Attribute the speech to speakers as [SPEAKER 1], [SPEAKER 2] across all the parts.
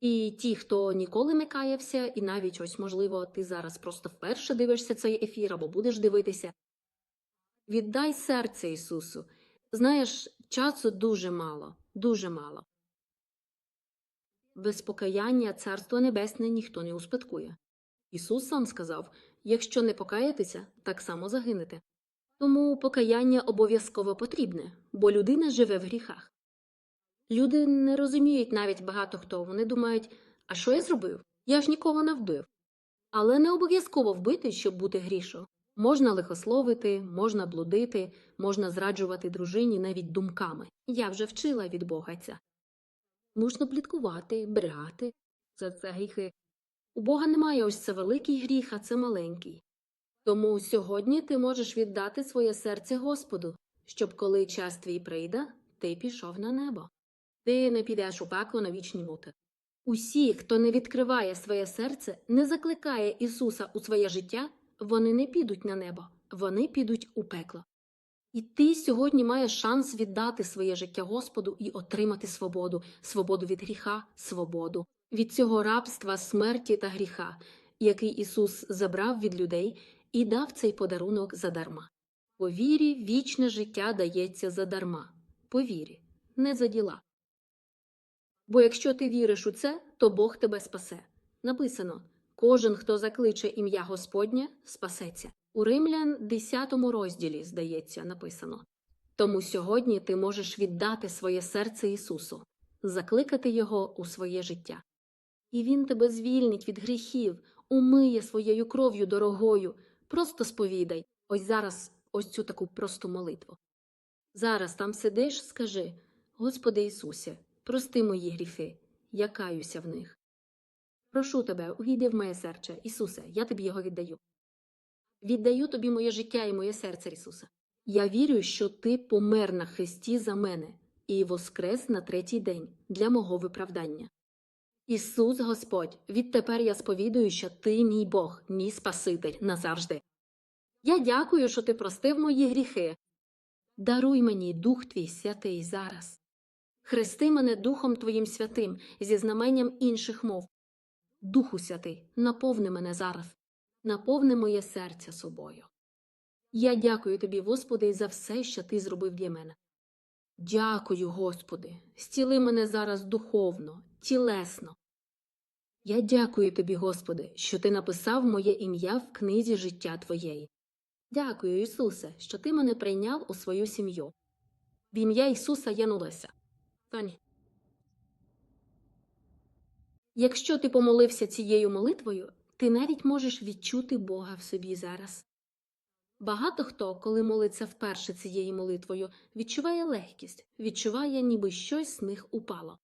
[SPEAKER 1] І ті, хто ніколи не каявся, і навіть ось, можливо, ти зараз просто вперше дивишся цей ефір або будеш дивитися. Віддай серце Ісусу. Знаєш, часу дуже мало, дуже мало. Без покаяння Царство Небесне ніхто не успадкує. Ісус сам сказав якщо не покаєтеся, так само загинете. Тому покаяння обов'язково потрібне, бо людина живе в гріхах. Люди не розуміють навіть багато хто. Вони думають, а що я зробив? Я ж нікого не вбив. Але не обов'язково вбити, щоб бути грішо. Можна лихословити, можна блудити, можна зраджувати дружині навіть думками. Я вже вчила від Бога ця. Можна пліткувати, брати. Це, це гріхи. У Бога немає ось це великий гріх, а це маленький. Тому сьогодні ти можеш віддати своє серце Господу, щоб коли час твій прийде, ти пішов на небо. Ти не підеш у пекло на вічні муки. Усі, хто не відкриває своє серце, не закликає Ісуса у своє життя, вони не підуть на небо, вони підуть у пекло. І ти сьогодні маєш шанс віддати своє життя Господу і отримати свободу, свободу від гріха, свободу від цього рабства, смерті та гріха, який Ісус забрав від людей і дав цей подарунок задарма. По вірі вічне життя дається задарма. По вірі, не за діла. Бо якщо ти віриш у це, то Бог тебе спасе. Написано кожен, хто закличе ім'я Господнє, спасеться. У Римлян 10 розділі, здається, написано. Тому сьогодні ти можеш віддати своє серце Ісусу, закликати Його у своє життя. І Він тебе звільнить від гріхів, умиє своєю кров'ю дорогою. Просто сповідай, ось зараз ось цю таку просту молитву. Зараз там сидиш, скажи Господи Ісусе, прости мої гріхи, я каюся в них. Прошу тебе, увійди в моє серце, Ісусе, я тобі його віддаю. Віддаю тобі моє життя і моє серце, Ісусе. Я вірю, що ти помер на хресті за мене і воскрес на третій день для мого виправдання. Ісус Господь, відтепер я сповідую, що ти мій Бог, мій Спаситель назавжди. Я дякую, що ти простив мої гріхи. Даруй мені Дух Твій святий зараз. Хрести мене Духом Твоїм святим зі знаменням інших мов. Духу святий, наповни мене зараз, наповни моє серце собою. Я дякую тобі, Господи, за все, що ти зробив для мене. Дякую, Господи, зціли мене зараз духовно, тілесно. Я дякую тобі, Господи, що ти написав моє ім'я в книзі життя Твоєї. Дякую, Ісусе, що ти мене прийняв у свою сім'ю. В ім'я Ісуса Янулеся. Тоні. Якщо ти помолився цією молитвою, ти навіть можеш відчути Бога в собі зараз. Багато хто, коли молиться вперше цією молитвою, відчуває легкість, відчуває, ніби щось з них упало.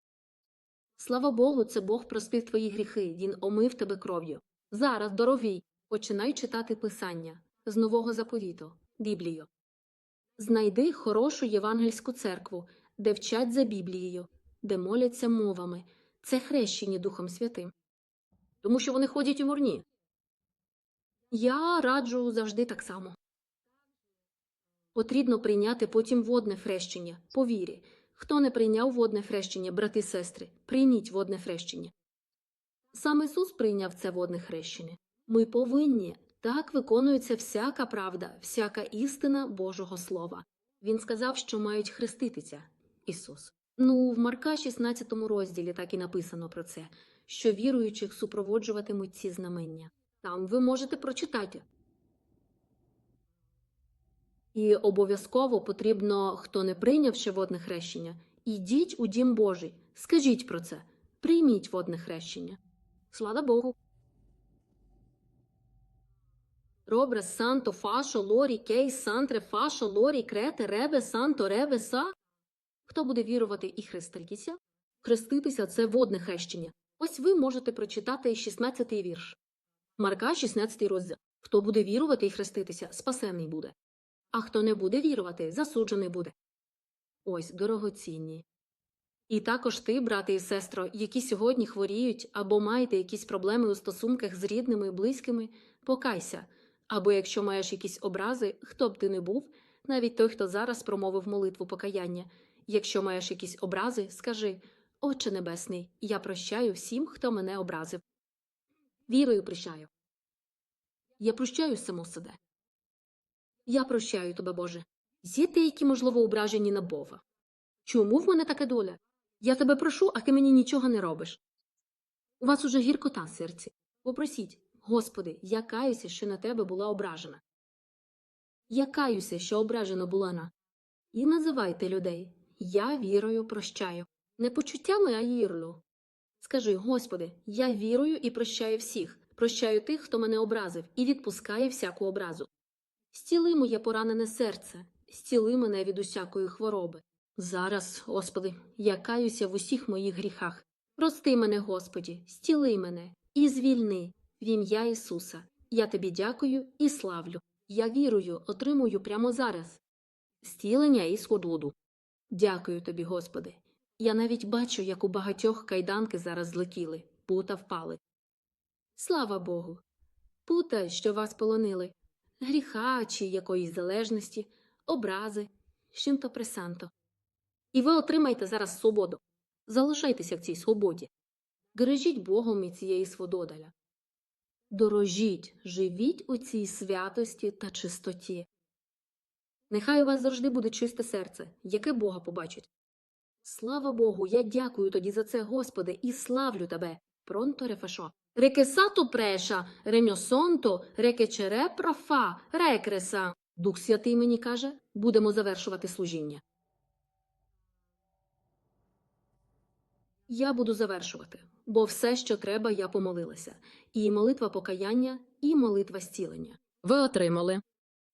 [SPEAKER 1] Слава Богу, це Бог простив твої гріхи, Він омив тебе кров'ю. Зараз, дорогий, починай читати Писання з Нового заповіту, Біблію. Знайди хорошу євангельську церкву, де вчать за Біблією, де моляться мовами. Це хрещені Духом Святим. Тому що вони ходять у мурні. Я раджу завжди так само. Потрібно прийняти потім водне хрещення, по вірі. Хто не прийняв водне хрещення, брати сестри, прийміть водне хрещення. Сам Ісус прийняв це водне хрещення. Ми повинні так виконується всяка правда, всяка істина Божого Слова. Він сказав, що мають хреститися Ісус. Ну, в Марка 16 розділі так і написано про це, що віруючих супроводжуватимуть ці знамення. Там ви можете прочитати. І обов'язково потрібно, хто не прийняв ще водне хрещення, ідіть у дім Божий, скажіть про це, прийміть водне хрещення. Слава Богу. Робре, санто, фашо, лорі, кей, сантре, фашо, лорі, крете, ребе, санто, ребе, са. Хто буде вірувати і хреститися? Хреститися це водне хрещення. Ось ви можете прочитати 16-й вірш. Марка, 16 розділ. Хто буде вірувати і хреститися, спасений буде. А хто не буде вірувати, засуджений буде. Ось дорогоцінні. І також ти, брате і сестро, які сьогодні хворіють або маєте якісь проблеми у стосунках з рідними і близькими, покайся. Або якщо маєш якісь образи, хто б ти не був, навіть той, хто зараз промовив молитву покаяння. Якщо маєш якісь образи, скажи Отче Небесний, я прощаю всім, хто мене образив. Вірою прощаю. Я прощаю саму себе. Я прощаю тебе, Боже. Є ті, які, можливо, ображені на Бога. Чому в мене така доля? Я тебе прошу, а ти мені нічого не робиш. У вас уже гіркота в серці. Попросіть, Господи, я каюся, що на тебе була ображена. Я каюся, що ображена була на. І називайте людей. Я вірою прощаю. Не почуттями, а вірою. Скажи, Господи, я вірую і прощаю всіх, прощаю тих, хто мене образив, і відпускаю всяку образу. Стіли моє поранене серце, стіли мене від усякої хвороби. Зараз, Господи, я каюся в усіх моїх гріхах. Прости мене, Господі, стіли мене і звільни в ім'я Ісуса. Я тобі дякую і славлю. Я вірую, отримую прямо зараз. Стілення і сходуду. Дякую тобі, Господи. Я навіть бачу, як у багатьох кайданки зараз злетіли, пута впали. Слава Богу! Пута, що вас полонили, гріха чи якоїсь залежності, образи, чим-то пресанто. І ви отримаєте зараз свободу. Залишайтеся в цій свободі. Бережіть Богом і цієї свободаля. Дорожіть, живіть у цій святості та чистоті. Нехай у вас завжди буде чисте серце, яке Бога побачить. Слава Богу, я дякую тоді за це, Господи, і славлю Тебе. Пронто рефашо. Рекесато преша, реньосонто, рекечере профа, рекреса. Дух Святий мені каже, будемо завершувати служіння. Я буду завершувати, бо все, що треба, я помолилася. І молитва покаяння, і молитва зцілення. Ви отримали.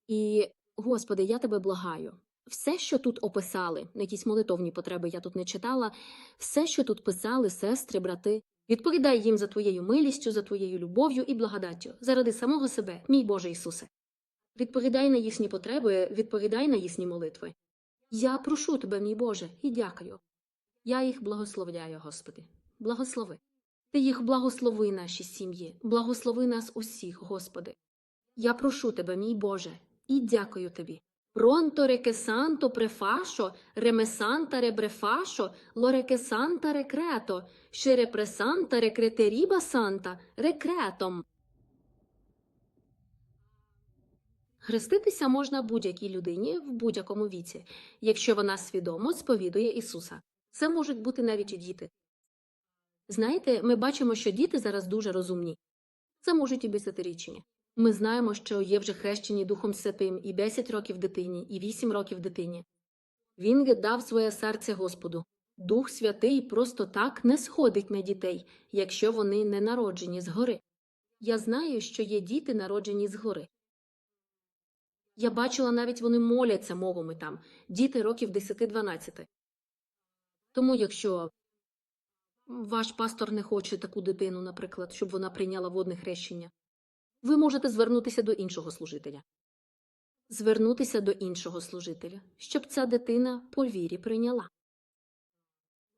[SPEAKER 1] І, Господи, я тебе благаю. Все, що тут описали, якісь молитовні потреби я тут не читала, все, що тут писали сестри, брати, відповідай їм за твоєю милістю, за твоєю любов'ю і благодаттю, заради самого себе, мій Боже Ісусе. Відповідай на їхні потреби, відповідай на їхні молитви. Я прошу тебе, мій Боже, і дякую. Я їх благословляю, Господи. Благослови. Ти їх благослови наші сім'ї, благослови нас усіх, Господи. Я прошу тебе, мій Боже, і дякую тобі. Пронто рекесанто префашо, ремесанта ребрефашо, лорекесанта рекрето, шерепресанта рекретеріба санта, рекретом. Хреститися можна будь-якій людині в будь-якому віці, якщо вона свідомо сповідує Ісуса. Це можуть бути навіть і діти. Знаєте, ми бачимо, що діти зараз дуже розумні. Це можуть і десятирічні. Ми знаємо, що є вже хрещені Духом Святим і 10 років дитині, і 8 років дитині. Він віддав своє серце Господу. Дух Святий просто так не сходить на дітей, якщо вони не народжені згори. Я знаю, що є діти, народжені згори. Я бачила, навіть вони моляться мовами там, діти років 10-12. Тому, якщо ваш пастор не хоче таку дитину, наприклад, щоб вона прийняла водне хрещення, ви можете звернутися до іншого служителя. Звернутися до іншого служителя, щоб ця дитина по вірі прийняла.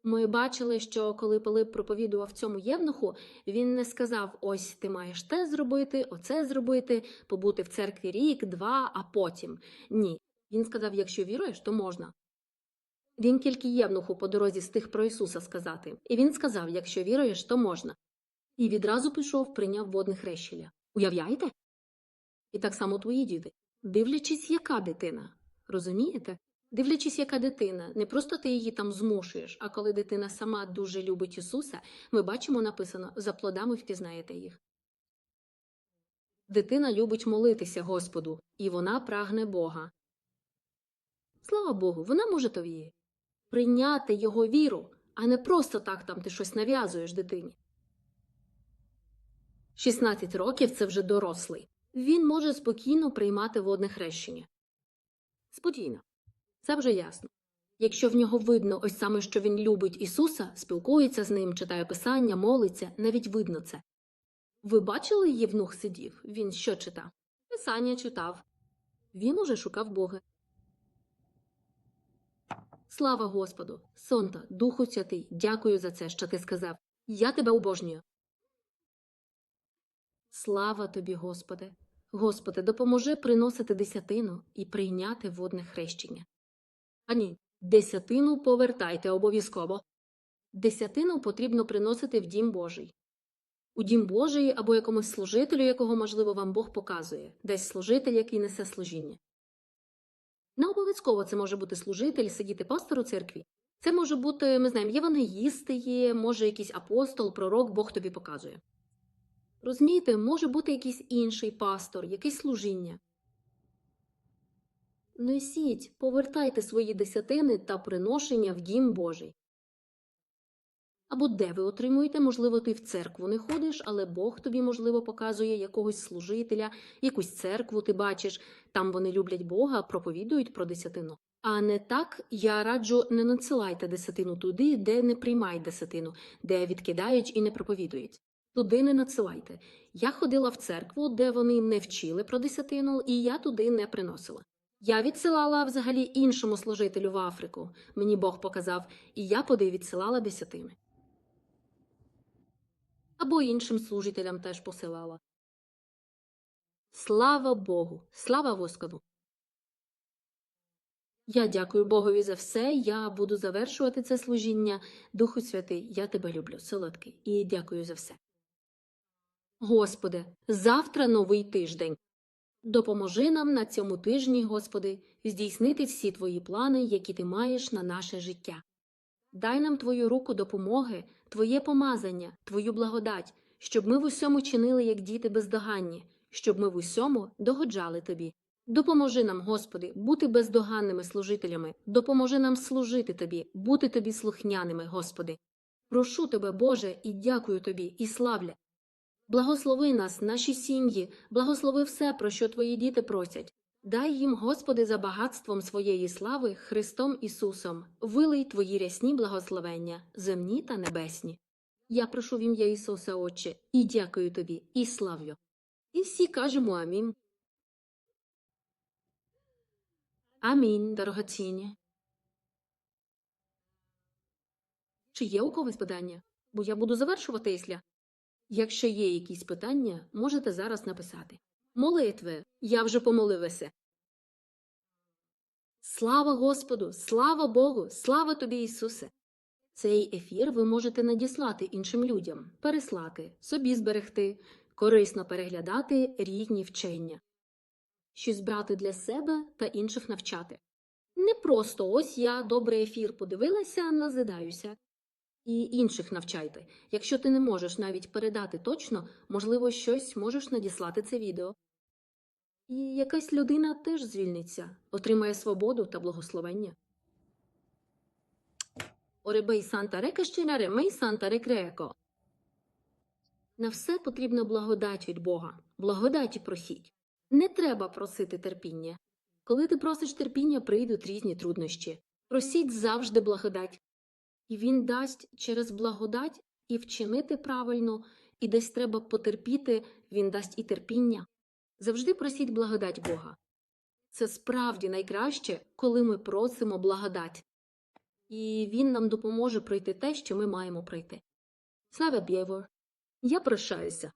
[SPEAKER 1] Ми бачили, що коли Пилип проповідував цьому євнуху, він не сказав: ось ти маєш те зробити, оце зробити, побути в церкві рік, два, а потім. Ні. Він сказав: якщо віруєш, то можна. Він тільки євнуху по дорозі стиг про Ісуса сказати, і він сказав: якщо віруєш, то можна. І відразу пішов, прийняв водне хрещення. Уявляєте? І так само твої діти. Дивлячись, яка дитина. Розумієте? Дивлячись, яка дитина, не просто ти її там змушуєш, а коли дитина сама дуже любить Ісуса, ми бачимо написано за плодами впізнаєте їх. Дитина любить молитися Господу, і вона прагне Бога. Слава Богу, вона може тобі прийняти його віру, а не просто так там ти щось нав'язуєш дитині. 16 років це вже дорослий. Він може спокійно приймати водне хрещення. Спокійно. Це вже ясно. Якщо в нього видно ось саме, що він любить Ісуса, спілкується з ним, читає писання, молиться, навіть видно це. Ви бачили, Євнух сидів? Він що читав? Писання читав. Він уже шукав Бога. Слава Господу! Сонта, Духу Святий, дякую за це, що ти сказав. Я тебе обожнюю. Слава тобі, Господи! Господи, допоможи приносити десятину і прийняти водне хрещення. А ні, десятину повертайте обов'язково. Десятину потрібно приносити в дім Божий. У дім Божий або якомусь служителю, якого, можливо, вам Бог показує, десь служитель, який несе служіння. Не обов'язково це може бути служитель, сидіти пастор у церкві. Це може бути, ми знаємо, євангелісти є, може якийсь апостол, пророк, Бог тобі показує. Розумієте, може бути якийсь інший пастор, якесь служіння. Несіть, повертайте свої десятини та приношення в дім Божий. Або де ви отримуєте, можливо, ти в церкву не ходиш, але Бог тобі, можливо, показує якогось служителя, якусь церкву ти бачиш, там вони люблять Бога, проповідують про десятину. А не так я раджу не надсилайте десятину туди, де не приймають десятину, де відкидають і не проповідують. Туди не надсилайте. Я ходила в церкву, де вони не вчили про десятину, і я туди не приносила. Я відсилала взагалі іншому служителю в Африку. Мені Бог показав, і я туди відсилала десятини. Або іншим служителям теж посилала. Слава Богу! Слава Господу! Я дякую Богові за все. Я буду завершувати це служіння. Духу Святий, я тебе люблю, солодкий, і дякую за все. Господи, завтра новий тиждень. Допоможи нам на цьому тижні, Господи, здійснити всі Твої плани, які Ти маєш на наше життя. Дай нам Твою руку допомоги, Твоє помазання, Твою благодать, щоб ми в усьому чинили, як діти бездоганні, щоб ми в усьому догоджали Тобі. Допоможи нам, Господи, бути бездоганними служителями, допоможи нам служити Тобі, бути Тобі слухняними, Господи. Прошу Тебе, Боже, і дякую Тобі, і славля. Благослови нас, наші сім'ї, благослови все, про що Твої діти просять. Дай їм, Господи, за багатством своєї слави Христом Ісусом, вилий Твої рясні благословення, земні та небесні. Я прошу в ім'я Ісуса, Отче, і дякую Тобі, і славлю. І всі кажемо амінь. Амінь, дорогоцінні. Чи є у когось питання? Бо я буду завершувати ісля. Якщо є якісь питання, можете зараз написати. Молитви, я вже помолився. Слава Господу, слава Богу, слава тобі, Ісусе! Цей ефір ви можете надіслати іншим людям, переслати, собі зберегти, корисно переглядати різні вчення, щось брати для себе та інших навчати. Не просто ось я добрий ефір подивилася, назидаюся. І інших навчайте. Якщо ти не можеш навіть передати точно, можливо, щось можеш надіслати це відео. І якась людина теж звільниться, отримає свободу та благословення. Оребей санта рекащина ремей санта рекреко. На все потрібна благодать від Бога. Благодаті просіть. Не треба просити терпіння. Коли ти просиш терпіння, прийдуть різні труднощі. Просіть завжди благодать. І він дасть через благодать і вчинити правильно, і десь треба потерпіти, він дасть і терпіння. Завжди просіть благодать Бога. Це справді найкраще, коли ми просимо благодать. І він нам допоможе пройти те, що ми маємо пройти. Слава Бєвор! Я прощаюся.